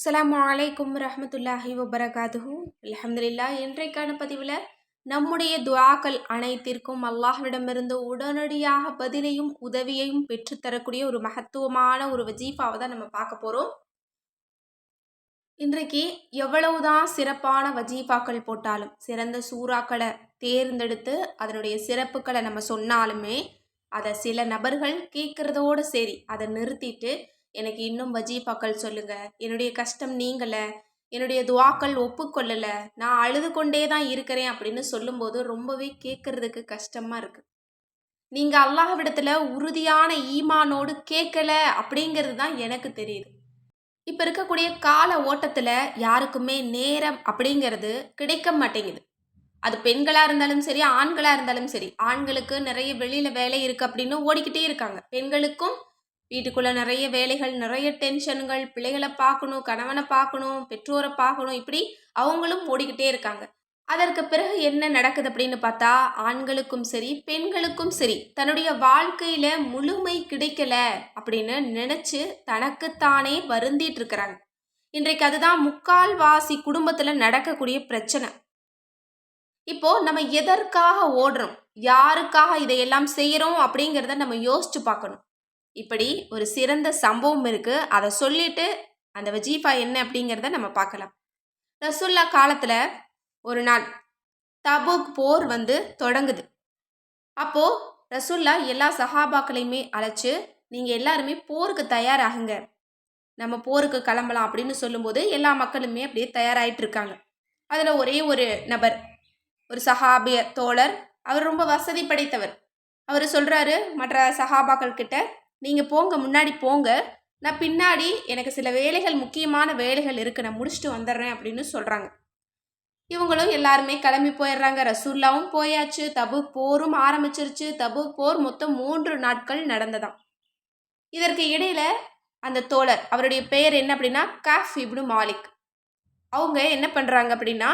அஸ்லாம் அலைக்கும் ரஹமத்துல்லாஹி வபரகாதுஹு அலமதுல்லா இன்றைக்கான பதிவில் நம்முடைய துவாக்கள் அனைத்திற்கும் அல்லாஹ்விடமிருந்து உடனடியாக பதிலையும் உதவியையும் பெற்றுத்தரக்கூடிய ஒரு மகத்துவமான ஒரு வஜீஃபாவை தான் நம்ம பார்க்க போகிறோம் இன்றைக்கு எவ்வளவுதான் சிறப்பான வஜீஃபாக்கள் போட்டாலும் சிறந்த சூறாக்களை தேர்ந்தெடுத்து அதனுடைய சிறப்புகளை நம்ம சொன்னாலுமே அதை சில நபர்கள் கேட்குறதோடு சரி அதை நிறுத்திட்டு எனக்கு இன்னும் வஜீஃபாக்கள் சொல்லுங்க. என்னுடைய கஷ்டம் நீங்களை என்னுடைய துவாக்கள் ஒப்புக்கொள்ளலை. நான் அழுது கொண்டே தான் இருக்கிறேன் அப்படின்னு சொல்லும்போது ரொம்பவே கேட்கறதுக்கு கஷ்டமாக இருக்குது நீங்கள் அல்லாஹ்விடத்தில் உறுதியான ஈமானோடு கேட்கல அப்படிங்கிறது தான் எனக்கு தெரியுது. இப்போ இருக்கக்கூடிய கால ஓட்டத்தில் யாருக்குமே நேரம் அப்படிங்கிறது கிடைக்க மாட்டேங்குது. அது பெண்களாக இருந்தாலும் சரி ஆண்களாக இருந்தாலும் சரி ஆண்களுக்கு நிறைய வெளியில் வேலை இருக்குது அப்படின்னு ஓடிக்கிட்டே இருக்காங்க. பெண்களுக்கும் வீட்டுக்குள்ளே நிறைய வேலைகள் நிறைய டென்ஷன்கள் பிள்ளைகளை பார்க்கணும் கணவனை பார்க்கணும் பெற்றோரை பார்க்கணும் இப்படி அவங்களும் ஓடிக்கிட்டே இருக்காங்க. அதற்கு பிறகு என்ன நடக்குது அப்படின்னு பார்த்தா ஆண்களுக்கும் சரி பெண்களுக்கும் சரி தன்னுடைய வாழ்க்கையில முழுமை கிடைக்கல அப்படின்னு நினைச்சு தனக்குத்தானே வருந்திட்டு இருக்கிறாங்க. இன்றைக்கு அதுதான் முக்கால்வாசி குடும்பத்துல நடக்கக்கூடிய பிரச்சனை. இப்போ நம்ம எதற்காக ஓடுறோம்? யாருக்காக இதையெல்லாம் செய்யறோம் அப்படிங்கிறத நம்ம யோசிச்சு பார்க்கணும். இப்படி ஒரு சிறந்த சம்பவம் இருக்குது அதை சொல்லிட்டு அந்த வஜீஃபா என்ன அப்படிங்கிறத நம்ம பார்க்கலாம். ரசுல்லா காலத்தில் ஒரு நாள் தபுக் போர் வந்து தொடங்குது. அப்போது ரசுல்லா எல்லா சஹாபாக்களையுமே அழைச்சி நீங்கள் எல்லாருமே போருக்கு தயாராகுங்க. நம்ம போருக்கு கிளம்பலாம் அப்படின்னு சொல்லும்போது எல்லா மக்களுமே அப்படியே தயாராகிட்டு இருக்காங்க. அதில் ஒரே ஒரு நபர் ஒரு சஹாபிய தோழர். அவர் ரொம்ப வசதி படைத்தவர். அவர் சொல்கிறாரு மற்ற சஹாபாக்கள் கிட்ட நீங்கள் போங்க முன்னாடி போங்க. நான் பின்னாடி எனக்கு சில வேலைகள் முக்கியமான வேலைகள் இருக்குது நான் முடிச்சுட்டு வந்துடுறேன் அப்படின்னு சொல்கிறாங்க இவங்களும் எல்லாருமே கிளம்பி போயிடுறாங்க. ரசூல்லாவும் போயாச்சு. தபு போரும் ஆரம்பிச்சிருச்சு. தபு போர் மொத்தம் மூன்று நாட்கள் நடந்ததாம். இதற்கு இடையில அந்த தோழர் அவருடைய பெயர் என்ன அப்படின்னா காஃப் இப்னு மாலிக். அவங்க என்ன பண்ணுறாங்க அப்படின்னா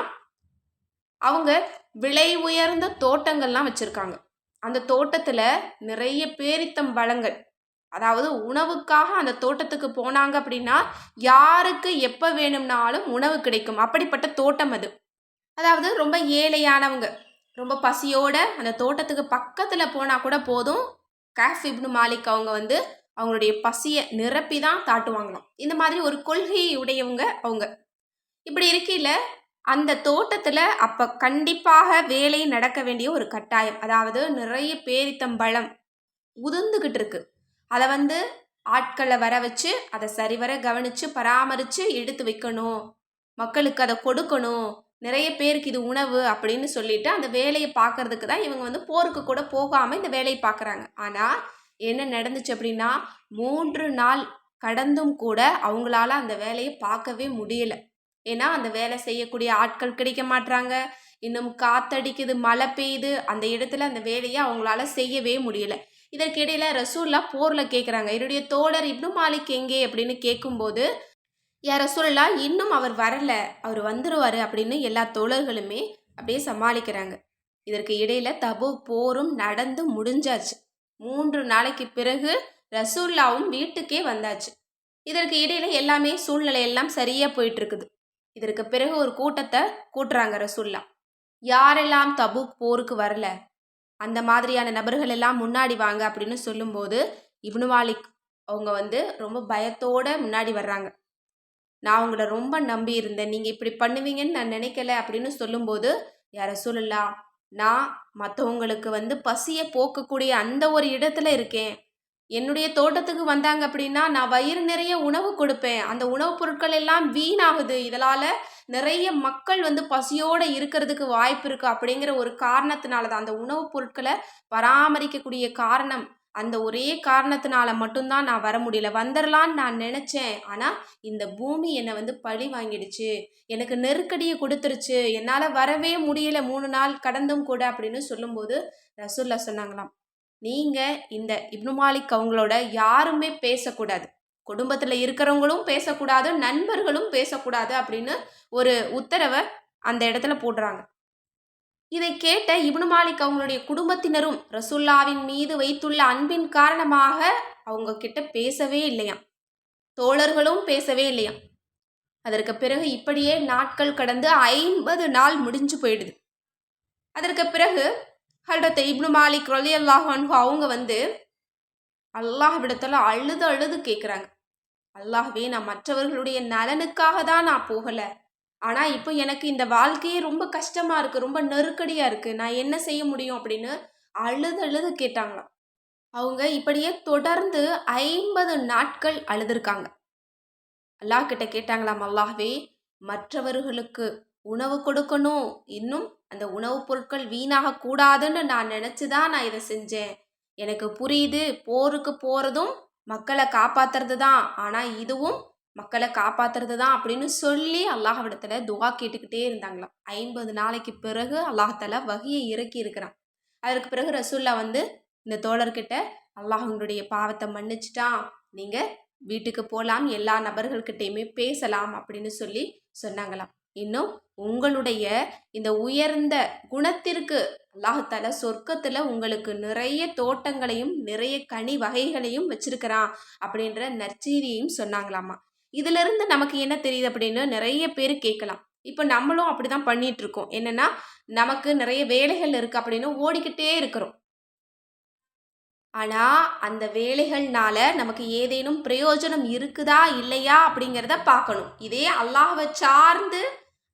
அவங்க விலை உயர்ந்த தோட்டங்கள்லாம் வச்சுருக்காங்க. அந்த தோட்டத்தில் நிறைய பேரித்தம் பழங்கள் அதாவது உணவுக்காக அந்த தோட்டத்துக்கு போனாங்க அப்படின்னா யாருக்கு எப்போ வேணும்னாலும் உணவு கிடைக்கும். அப்படிப்பட்ட தோட்டம் அது. அதாவது ரொம்ப ஏழையானவங்க ரொம்ப பசியோட அந்த தோட்டத்துக்கு பக்கத்தில் போனால் கூட போதும். கேஃப் இப்னு மாலிக் அவங்க வந்து அவங்களுடைய பசியை நிரப்பி தான் தாட்டுவாங்களாம். இந்த மாதிரி ஒரு கொள்கை உடையவங்க அவங்க. இப்படி இருக்கையில் அந்த தோட்டத்தில் அப்போ கண்டிப்பாக வேலை நடக்க வேண்டிய ஒரு கட்டாயம். அதாவது நிறைய பேரித்தம்பழம் உதிர்ந்துக்கிட்டு இருக்கு. அதை வந்து ஆட்களை வர வச்சு அதை சரிவர கவனித்து பராமரித்து எடுத்து வைக்கணும். மக்களுக்கு அதை கொடுக்கணும். நிறைய பேருக்கு இது உணவு அப்படின்னு சொல்லிட்டு அந்த வேலையை பார்க்கறதுக்கு தான் இவங்க வந்து போருக்கு கூட போகாமல் இந்த வேலையை பார்க்குறாங்க. ஆனால் என்ன நடந்துச்சு அப்படின்னா மூன்று நாள் கடந்தும் கூட அவங்களால அந்த வேலையை பார்க்கவே முடியலை. ஏன்னா அந்த வேலை செய்யக்கூடிய ஆட்கள் கிடைக்க மாட்றாங்க. இன்னும் காத்தடிக்குது மழை பெய்யுது. அந்த இடத்துல அந்த வேலையை அவங்களால செய்யவே முடியலை. இதற்கிடையில் ரசூல்லா போரில் கேட்குறாங்க என்னுடைய தோழர் இப்னு மாலிக் எங்கே? அப்படின்னு கேட்கும்போது யார் ரசூல்லா இன்னும் அவர் வரல. அவர் வந்துடுவார் அப்படின்னு எல்லா தோழர்களுமே அப்படியே சமாளிக்கிறாங்க. இதற்கு இடையில் தபு போரும் நடந்து முடிஞ்சாச்சு. மூன்று நாளைக்கு பிறகு ரசூல்லாவும் வீட்டுக்கே வந்தாச்சு. இதற்கு இடையில எல்லாமே சூழ்நிலை எல்லாம் சரியாக போயிட்டு இருக்குது இதற்கு பிறகு ஒரு கூட்டத்தை கூட்டுறாங்க ரசூல்லா. யாரெல்லாம் தபுக் போருக்கு வரல? அந்த மாதிரியான நபர்கள் எல்லாம் முன்னாடி வாங்க அப்படின்னு சொல்லும்போது இப்னு மாலிக் அவங்க வந்து ரொம்ப பயத்தோட முன்னாடி வர்றாங்க. நான் உங்களை ரொம்ப நம்பி இருந்தேன். நீங்கள் இப்படி பண்ணுவீங்கன்னு நான் நினைக்கல அப்படின்னு சொல்லும்போது யார சொல்லலாம் நான் மற்றவங்களுக்கு வந்து பசியை போக்கக்கூடிய அந்த ஒரு இடத்துல இருக்கேன். என்னுடைய தோட்டத்துக்கு வந்தாங்க அப்படின்னா நான் வயிறு நிறைய உணவு கொடுப்பேன். அந்த உணவுப் பொருட்கள் எல்லாம் வீணாகுது. இதனால் நிறைய மக்கள் வந்து பசியோடு இருக்கிறதுக்கு வாய்ப்பு இருக்குது அப்படிங்கிற ஒரு காரணத்தினால தான். அந்த உணவுப் பொருட்களை பராமரிக்கக்கூடிய காரணம் அந்த ஒரே காரணத்தினால மட்டும்தான் நான் வர முடியல. வந்துடலான்னு நான் நினச்சேன். ஆனால் இந்த பூமி என்னை வந்து பழி வாங்கிடுச்சு. எனக்கு நெருக்கடியை கொடுத்துருச்சு. என்னால் வரவே முடியல. மூணு நாள் கடந்தும் கூட அப்படின்னு சொல்லும்போது ரசூல்லா சொன்னாங்களாம் நீங்கள் இந்த இப்னு மாலிக் அவங்களோட யாருமே பேசக்கூடாது. குடும்பத்தில் இருக்கிறவங்களும் பேசக்கூடாது நண்பர்களும் பேசக்கூடாது அப்படின்னு ஒரு உத்தரவை அந்த இடத்துல போடுறாங்க. இதை கேட்ட இப்னு மாலிக் அவங்களுடைய குடும்பத்தினரும் ரசுல்லாவின் மீது வைத்துள்ள அன்பின் காரணமாக அவங்க கிட்ட பேசவே இல்லையாம். தோழர்களும் பேசவே இல்லையாம். அதற்கு பிறகு இப்படியே நாட்கள் கடந்து ஐம்பது நாள் முடிஞ்சு போயிடுது. அதற்கு பிறகு ஹல்ரத் இப்னு மாலிக் ரலி அல்லாஹான்ஹு அவங்க வந்து அல்லாஹ்விடத்தில் அழுது அழுது கேட்குறாங்க அல்லாஹ்வே நான் மற்றவர்களுடைய நலனுக்காக தான் நான் போகலை. ஆனால் இப்போ எனக்கு இந்த வாழ்க்கையே ரொம்ப கஷ்டமாக இருக்குது ரொம்ப நெருக்கடியாக இருக்குது நான் என்ன செய்ய முடியும் அப்படின்னு அழுது அழுது கேட்டாங்களாம். அவங்க இப்படியே தொடர்ந்து ஐம்பது நாட்கள் அழுதுருக்காங்க. அல்லாஹ் கிட்ட கேட்டாங்களாம் அல்லாஹ்வே மற்றவர்களுக்கு உணவு கொடுக்கணும் இன்னும் அந்த உணவுப் பொருட்கள் வீணாக கூடாதுன்னு நான் நினச்சி தான் நான் இதை செஞ்சேன். எனக்கு புரியுது போருக்கு போகிறதும் மக்களை காப்பாத்துறது தான் ஆனால் இதுவும் மக்களை காப்பாத்துறது தான் அப்படின்னு சொல்லி அல்லாஹ்விடத்துல துவா கேட்டுக்கிட்டே இருந்தாங்களாம். ஐம்பது நாளைக்கு பிறகு அல்லாஹால வகையை இறக்கி இருக்கிறான். அதற்கு பிறகு ரசூல்லா வந்து இந்த தோழர்கிட்ட அல்லாஹ் உங்களுடைய பாவத்தை மன்னிச்சிட்டான். நீங்கள் வீட்டுக்கு போகலாம் எல்லா நபர்கள்கிட்டையுமே பேசலாம் அப்படின்னு சொல்லி சொன்னாங்களாம். இன்னும் உங்களுடைய இந்த உயர்ந்த குணத்திற்கு அல்லாஹால சொர்க்கத்தில் உங்களுக்கு நிறைய தோட்டங்களையும் நிறைய கனி வகைகளையும் வச்சிருக்கிறான் அப்படின்ற நற்செய்தியையும் சொன்னாங்களாமா. இதிலிருந்து நமக்கு என்ன தெரியுது அப்படின்னு நிறைய பேர் கேட்கலாம். இப்போ நம்மளும் அப்படிதான் பண்ணிட்டு இருக்கோம் என்னன்னா நமக்கு நிறைய வேலைகள் இருக்கு அப்படின்னு ஓடிக்கிட்டே இருக்கிறோம். ஆனா அந்த வேலைகள்னால நமக்கு ஏதேனும் பிரயோஜனம் இருக்குதா இல்லையா அப்படிங்கிறத பார்க்கணும். இதே அல்லாஹ்வை சார்ந்து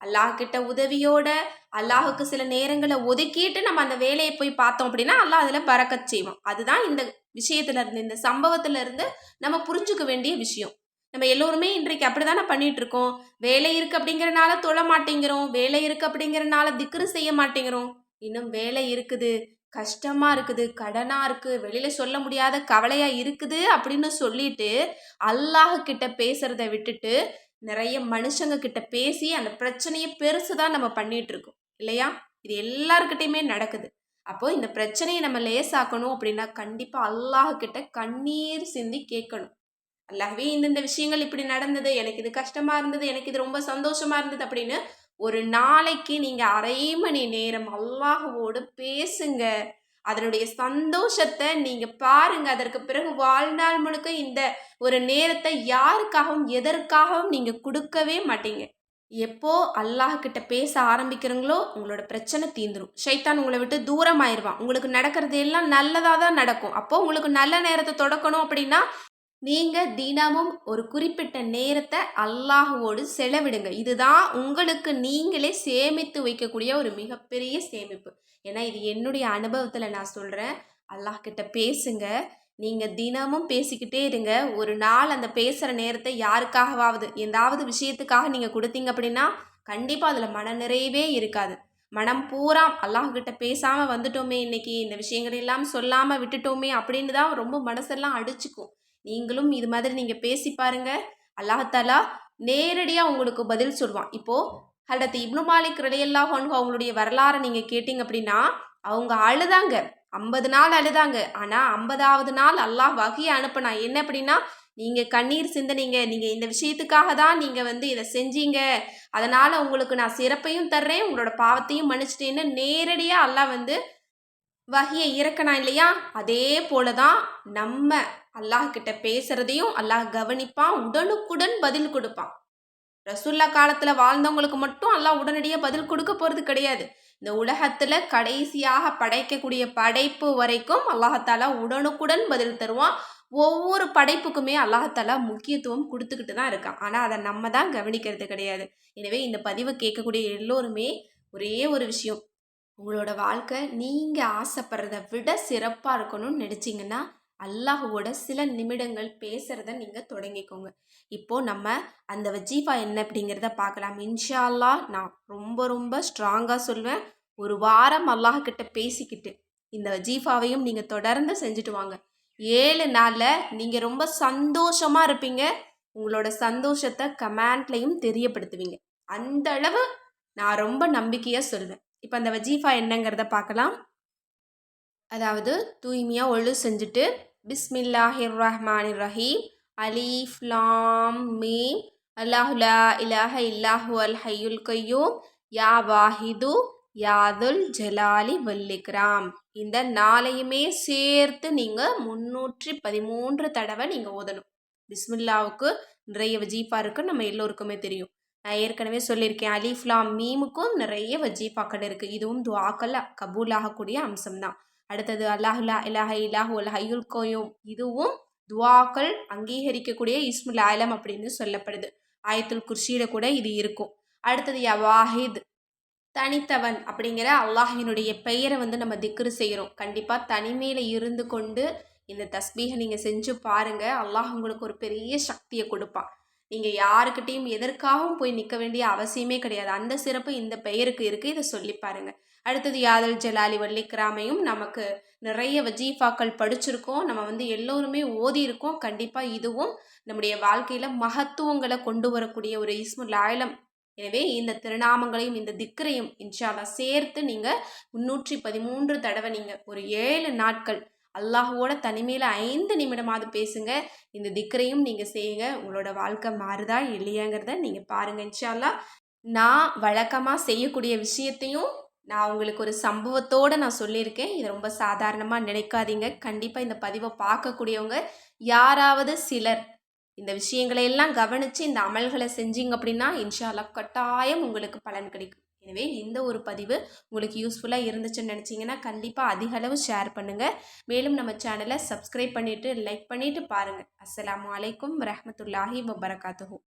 அல்லாஹ் கிட்ட உதவியோட அல்லாஹுக்கு சில நேரங்களை ஒதுக்கிட்டு நம்ம அந்த வேலையை போய் பார்த்தோம் அப்படின்னா அல்லாஹ் அதில் பறக்கச் செய்வோம் அதுதான் இந்த விஷயத்துல இருந்து இந்த சம்பவத்துல இருந்து நம்ம புரிஞ்சுக்க வேண்டிய விஷயம். நம்ம எல்லோருமே இன்றைக்கு அப்படிதானே பண்ணிட்டு இருக்கோம். வேலை இருக்கு அப்படிங்கிறனால தொழ மாட்டேங்கிறோம். வேலை இருக்கு அப்படிங்கிறனால திக்ரு செய்ய மாட்டேங்கிறோம். இன்னும் வேலை இருக்குது கஷ்டமா இருக்குது கடனா இருக்கு வெளியில சொல்ல முடியாத கவலையா இருக்குது அப்படின்னு சொல்லிட்டு அல்லாஹ் கிட்ட பேசுறத விட்டுட்டு நிறைய மனுஷங்க கிட்ட பேசி அந்த பிரச்சனையை பெருசு தான் நம்ம பண்ணிட்டு இருக்கோம் இல்லையா? இது எல்லாருக்கிட்டையுமே நடக்குது. அப்போ இந்த பிரச்சனையை நம்ம லேசாக்கணும் அப்படின்னா கண்டிப்பா அல்லாஹ் கிட்ட கண்ணீர் சிந்தி கேட்கணும். அல்லாஹ்வே இந்தந்த விஷயங்கள் இப்படி நடந்தது எனக்கு இது கஷ்டமா இருந்தது எனக்கு இது ரொம்ப சந்தோஷமா இருந்தது அப்படின்னு ஒரு நாளைக்கு நீங்க அரை மணி நேரம் அல்லாஹுவோடு பேசுங்க. அதனுடைய சந்தோஷத்தை நீங்க பாருங்க. அதற்கு பிறகு வாழ்நாள் முழுக்க இந்த ஒரு நேரத்தை யாருக்காகவும் எதற்காகவும் நீங்க கொடுக்கவே மாட்டீங்க. எப்போ அல்லாஹ் கிட்ட பேச ஆரம்பிக்கிறீங்களோ உங்களோட பிரச்சனை தீந்துரும் ஷைத்தான் உங்களை விட்டு தூரம் ஆயிடுவான் உங்களுக்கு நடக்கிறது எல்லாம் நல்லதாக தான் நடக்கும். அப்போ உங்களுக்கு நல்ல நேரத்தை தொடக்கணும் அப்படின்னா நீங்கள் தினமும் ஒரு குறிப்பிட்ட நேரத்தை அல்லாஹுவோடு செலவிடுங்க. இதுதான் உங்களுக்கு நீங்களே சேமித்து வைக்கக்கூடிய ஒரு மிகப்பெரிய சேமிப்பு. ஏன்னா இது என்னுடைய அனுபவத்தில் நான் சொல்கிறேன் அல்லாஹ் கிட்ட பேசுங்க. நீங்கள் தினமும் பேசிக்கிட்டே இருங்க. ஒரு நாள் அந்த பேசுகிற நேரத்தை யாருக்காகவாவது எந்தாவது விஷயத்துக்காக நீங்கள் கொடுத்தீங்க அப்படின்னா கண்டிப்பாக அதில் மன நிறைவே இருக்காது. மனம் பூரா அல்லாஹ்கிட்ட பேசாமல் வந்துட்டோமே இன்னைக்கு இந்த விஷயங்கள் எல்லாம் சொல்லாமல் விட்டுட்டோமே அப்படின்னு தான் ரொம்ப மனசெல்லாம் அடிச்சுக்கும். நீங்களும் இது மாதிரி நீங்கள் பேசி பாருங்கள் அல்லாஹாலா நேரடியாக உங்களுக்கு பதில் சொல்லுவான் இப்போது ஹலரத் இப்னு மாலிக் ரலியல்லாஹு அன்ஹு அவங்களுடைய வரலாறை நீங்கள் கேட்டிங்க அப்படின்னா அவங்க அழுதாங்க. ஐம்பது நாள் அழுதாங்க. ஆனால் ஐம்பதாவது நாள் அல்லாஹ் வகையை அனுப்பினா என்ன அப்படின்னா நீங்கள் கண்ணீர் சிந்தனீங்க. நீங்கள் இந்த விஷயத்துக்காக தான் நீங்கள் வந்து இதை செஞ்சீங்க. அதனால் உங்களுக்கு நான் சிறப்பையும் தர்றேன். உங்களோட பாவத்தையும் மன்னிச்சிட்டேன்னு நேரடியாக அல்லாஹ் வந்து வகையை இறக்கணும் இல்லையா? அதே போல தான் நம்ம அல்லாஹ் கிட்ட பேசுறதையும் அல்லாஹ் கவனிப்பான் உடனுக்குடன் பதில் கொடுப்பான். ரசுல்லா காலத்துல வாழ்ந்தவங்களுக்கு மட்டும் அல்லாஹ் உடனடியாக பதில் கொடுக்க போறது கிடையாது. இந்த உலகத்துல கடைசியாக படைக்கக்கூடிய படைப்பு வரைக்கும் அல்லாஹாலா உடனுக்குடன் பதில் தருவான். ஒவ்வொரு படைப்புக்குமே அல்லாஹாலா முக்கியத்துவம் கொடுத்துக்கிட்டு தான் இருக்கான். ஆனால் அதை நம்ம தான் கவனிக்கிறது கிடையாது. எனவே இந்த பதிவை கேட்கக்கூடிய எல்லோருமே ஒரே ஒரு விஷயம் உங்களோட வாழ்க்கை நீங்கள் ஆசைப்படுறத விட சிறப்பாக இருக்கணும்னு நினச்சிங்கன்னா அல்லாஹுவோட சில நிமிடங்கள் பேசுகிறத நீங்கள் தொடங்கிக்கோங்க. இப்போது நம்ம அந்த வஜீஃபா என்ன அப்படிங்கிறத பார்க்கலாம். இன்ஷா அல்லாஹ் நான் ரொம்ப ரொம்ப ஸ்ட்ராங்காக சொல்வேன். ஒரு வாரம் அல்லாஹ்கிட்ட பேசிக்கிட்டு இந்த வஜீஃபாவையும் நீங்கள் தொடர்ந்து செஞ்சுட்டு வாங்க. ஏழு நாளில் நீங்கள் ரொம்ப சந்தோஷமாக இருப்பீங்க. உங்களோட சந்தோஷத்தை கமெண்ட்லையும் தெரியப்படுத்துவீங்க. அந்த அளவு நான் ரொம்ப நம்பிக்கையாக சொல்வேன். இப்போ அந்த வஜீஃபா என்னங்கிறத பார்க்கலாம் அதாவது தூய்மையாக ஒழு செஞ்சுட்டு பிஸ்மில்லாஹிர் ரஹ்மான் ரஹீம் அலீஃப் லாம் மீம் அல்லாஹுலா இலாஹ இல்லாஹு அல் ஹையுல் கையூம் யா வாஹிது யாதுல் ஜலாலி வல்லிக்ராம் இந்த நாளையுமே சேர்த்து நீங்கள் முன்னூற்றி பதிமூன்று தடவை நீங்கள் ஓதணும். பிஸ்மில்லாவுக்கு நிறைய வஜீஃபா இருக்குன்னு நம்ம எல்லோருக்குமே தெரியும். நான் ஏற்கனவே சொல்லியிருக்கேன் அலிஃப்லாம் மீமுக்கும் நிறைய வஜீஃபாக்கள் இருக்குது இதுவும் துவாக்கல்ல கபூல் ஆகக்கூடிய அம்சம்தான். அடுத்தது அல்லாஹுல்லா இலாஹ இலாஹு அல் ஹையுல் கோயும். இதுவும் துவாக்கள் அங்கீகரிக்கக்கூடிய இஸ்முல் ஆலம் அப்படின்னு சொல்லப்படுது. ஆயத்துல் குர்ஷியில் கூட இது இருக்கும். அடுத்தது யவாஹித் தனித்தவன் அப்படிங்கிற அல்லாஹினுடைய பெயரை வந்து நம்ம திக்ரு செய்கிறோம் கண்டிப்பாக தனிமையில் இருந்து கொண்டு இந்த தஸ்பீகை நீங்கள் செஞ்சு பாருங்கள் அல்லாஹ் உங்களுக்கு ஒரு பெரிய சக்தியை கொடுப்பான். நீங்கள் யாருக்கிட்டேயும் எதற்காகவும் போய் நிற்க வேண்டிய அவசியமே கிடையாது. அந்த சிறப்பு இந்த பெயருக்கு இருக்குது இதை சொல்லி பாருங்கள் அடுத்தது யாதல் ஜலாலி வள்ளிக்கிராமையும் நமக்கு நிறைய வஜீஃபாக்கள் படிச்சிருக்கோம். நம்ம வந்து எல்லோருமே ஓதி இருக்கோம் கண்டிப்பாக இதுவும் நம்முடைய வாழ்க்கையில் மகத்துவங்களை கொண்டு வரக்கூடிய ஒரு இஸ்முல் ஆயிலம். எனவே இந்த திருநாமங்களையும் இந்த திக்கரையும் இன்ஷால்லா சேர்த்து நீங்கள் முன்னூற்றி பதிமூன்று தடவை நீங்கள் ஒரு ஏழு நாட்கள் அல்லாஹுவோட தனிமையில் ஐந்து நிமிடமாவது பேசுங்க. இந்த திக்கரையும் நீங்கள் செய்யுங்க. உங்களோட வாழ்க்கை மாறுதா இல்லையாங்கிறத நீங்கள் பாருங்கள் இன்ஷால்லா நான் வழக்கமாக செய்யக்கூடிய விஷயத்தையும் நான் உங்களுக்கு ஒரு சம்பவத்தோடு நான் சொல்லியிருக்கேன். இது ரொம்ப சாதாரணமாக நினைக்காதீங்க. கண்டிப்பாக இந்த பதிவை பார்க்கக்கூடியவங்க யாராவது சிலர் இந்த விஷயங்களை எல்லாம் கவனித்து இந்த அமல்களை செஞ்சீங்க அப்படின்னா இன்ஷால்லா கட்டாயம் உங்களுக்கு பலன் கிடைக்கும். எனவே இந்த ஒரு பதிவு உங்களுக்கு யூஸ்ஃபுல்லாக இருந்துச்சுன்னு நினச்சிங்கன்னா கண்டிப்பாக அதிக அளவு ஷேர் பண்ணுங்கள் மேலும் நம்ம சேனலை சப்ஸ்கிரைப் பண்ணிவிட்டு லைக் பண்ணிவிட்டு பாருங்கள் அஸ்லாம் வலைக்கம் வரமத்துல்லாஹி வபரகாத்துஹூ.